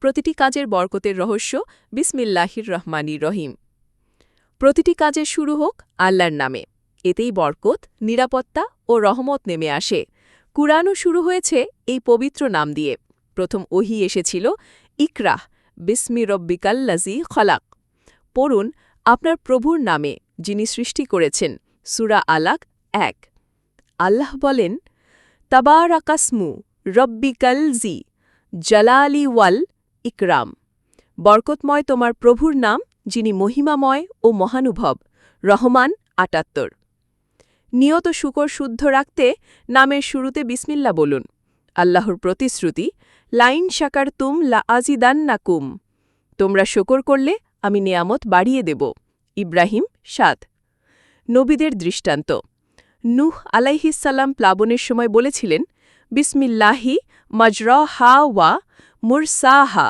প্রতিটি কাজের বরকতের রহস্য বিসমিল্লাহির রহমানির রহিম। প্রতিটি কাজের শুরু হোক আল্লাহর নামে। এতেই বরকত, নিরাপত্তা ও রহমত নেমে আসে। কুরআনও শুরু হয়েছে এই পবিত্র নাম দিয়ে। প্রথম ওহি এসেছিল, ইকরাহ, বিসমি রব্বিকাল্লাজি খলাক। পড়ুন আপনার প্রভুর নামে, যিনি সৃষ্টি করেছেন, সুরা আলাক এক। আল্লাহ বলেন তাবার আকাসমু রব্বিকাল জি জালালি ওয়াল ইকরাম। বরকতময় তোমার প্রভুর নাম, যিনি মহিমাময় ও মহানুভব, রহমান আটাত্তর। নিয়ত শুকর শুদ্ধ রাখতে নামের শুরুতে বিসমিল্লা বলুন। আল্লাহর প্রতিশ্রুতি, লাইন শাকার তুম লা আজিদান্নাকুম। তোমরা শকর করলে আমি নেয়ামত বাড়িয়ে দেব। ইব্রাহিম সাত। নবীদের দৃষ্টান্ত। নুহ আলাইহিসাল্লাম প্লাবনের সময় বলেছিলেন, বিসমিল্লাহি মজর হা ওয়া মুরসাহা,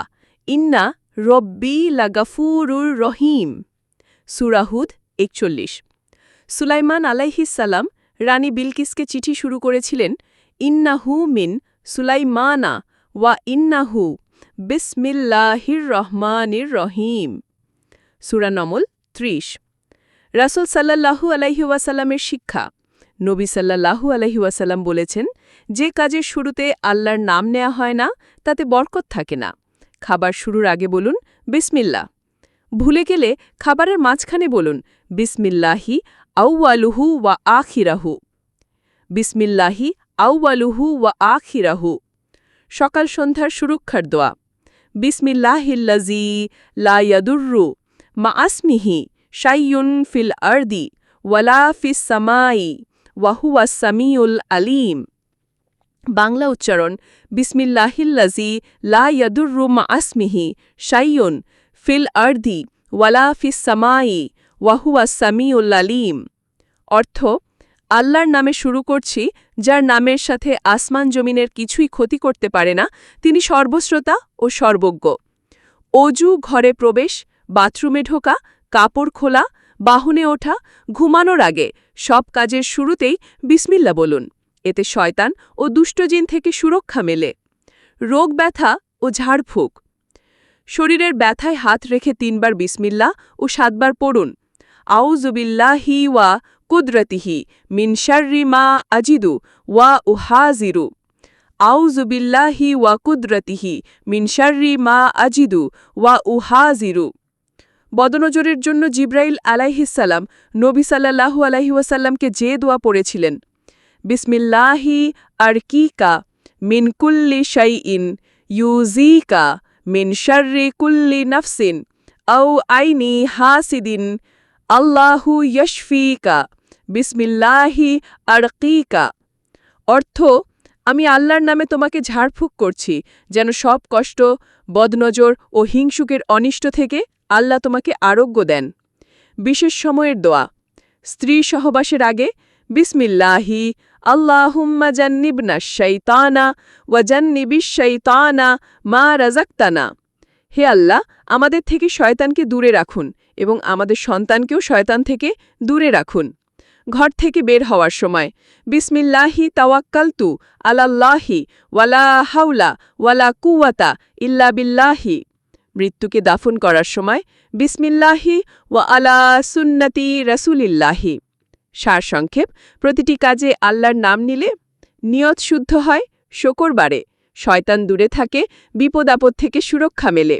ইন্না রব্বি লাগাফুরুর রহিম। সুরাহুদ একচল্লিশ। সুলাইমান আলাইহিসাল্লাম রানী বিলকিসকে চিঠি শুরু করেছিলেন, ইন্নাহু মিন সুলাইমানা ওয়া ইন্নাহু বিসমিল্লাহির রহমানির রহিম। সুরানমল ত্রিশ। রাসুল সাল্লাহু আলাইহুয়াসাল্লামের শিক্ষা নবী সাল্লাহু আলহিউসাল্লাম বলেছেন, যে কাজের শুরুতে আল্লাহর নাম নেওয়া হয় না, তাতে বরকত থাকে না। খাবার শুরুর আগে বলুন বিসমিল্লা ভুলে গেলে খাবারের মাঝখানে বলুন, বিসমিল্লাহি আউওয়ালুহু ওয়া আখিরাহু। বিসমিল্লাহি আউওয়ালুহু ওয়া আখিরাহু। সকাল সন্ধ্যার সুরক্ষার দোয়া। বিসমিল্লাহিল্লাজি লা ইয়াদুররু মা আসমিহি শাইয়ুন ফিল আরদি ওয়ালা ফিস সামাই। ওয়াহুয়া সামিউল আলিম। বাংলা উচ্চারণ বিসমিল্লাহিল্লাজি লা ইয়াদুররু মা আসমিহি শাইয়ুন ফিল আরদি, ওয়ালা ফিস সামাই ওয়াহুয়া সামিউল আলিম। অর্থ, আল্লাহর নামে শুরু করছি, যার নামের সাথে আসমান জমিনের কিছুই ক্ষতি করতে পারে না, তিনি সর্বশ্রোতা ও সর্বজ্ঞ। অজু, ঘরে প্রবেশ, বাথরুমে ঢোকা, কাপড় খোলা বাহনে ওঠা, ঘুমানোর আগে সব কাজের শুরুতেই বিসমিল্লা বলুন। এতে শয়তান ও দুষ্টজিন থেকে সুরক্ষা মেলে। রোগ ব্যথা ও ঝাড়ফুঁক শরীরের ব্যথায় হাত রেখে তিনবার বিসমিল্লা ও সাতবার পড়ুন। আউজুবিল্লাহি ওয়া কুদরতিহি মিন শার্রি মা আজিদু ওয়া উহাজিরু। আউজুবিল্লাহি ওয়া কুদরতিহি মিন শার্রি মা আজিদু ওয়া উহাজিরু। বদনজরের জন্য জিব্রাইল আলাইহিসাল্লাম নবী সাল্লাহু আলাইহিওয়াসাল্লামকে যে দোয়া পড়েছিলেন, বিসমিল্লাহি আরকিকা মিন কুল্লি শাইইন ইউজিকা মিন শার্রি কুল্লি নফসিন আউ আইনি হাসিদিন আল্লাহু ইয়শফিকা বিসমিল্লাহি আরকিকা। অর্থ, আমি আল্লাহর নামে তোমাকে ঝাড়ফুঁক করছি যেন সব কষ্ট, বদনজর ও হিংসুকের অনিষ্ট থেকে আল্লাহ তোমাকে আরোগ্য দেন। বিশেষ সময়ের দোয়া। স্ত্রী সহবাসের আগে, বিসমিল্লাহি, আল্লাহুম্মা জান্নিবনা শৈতানা ওয়া জান্নিবিশ শৈতানা মা রাজাক্তানা হে আল্লাহ, আমাদের থেকে শয়তানকে দূরে রাখুন এবং আমাদের সন্তানকেও শয়তান থেকে দূরে রাখুন। ঘর থেকে বের হওয়ার সময়, বিসমিল্লাহি তাওয়াক্কালতু আলাল্লাহি, ওয়ালা হাউলা ওয়ালা কুওয়াতা ইল্লা বিল্লাহি। মৃত্যুকে দাফন করার সময় বিসমিল্লাহি ওয়া আলা সুন্নতি রসুলিল্লাহি। সারসংক্ষেপ প্রতিটি কাজে আল্লাহর নাম নিলে নিয়ত শুদ্ধ হয়, শকর বাড়ে, শয়তান দূরে থাকে, বিপদ আপদ থেকে সুরক্ষা মেলে,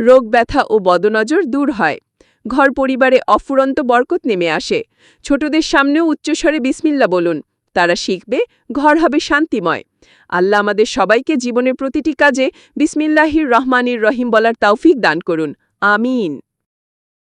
রোগ ব্যথা ও বদনজর দূর হয়, ঘর পরিবারে অফুরন্ত বরকত নেমে আসে। ছোটদের সামনেও উচ্চস্বরে বিসমিল্লা বলুন তারা শিখবে, ঘর হবে শান্তিময়। আল্লাহ আমাদের সবাইকে জীবনের প্রতিটি কাজে বিসমিল্লাহির রহমানির রহিম বলার তৌফিক দান করুন। আমিন।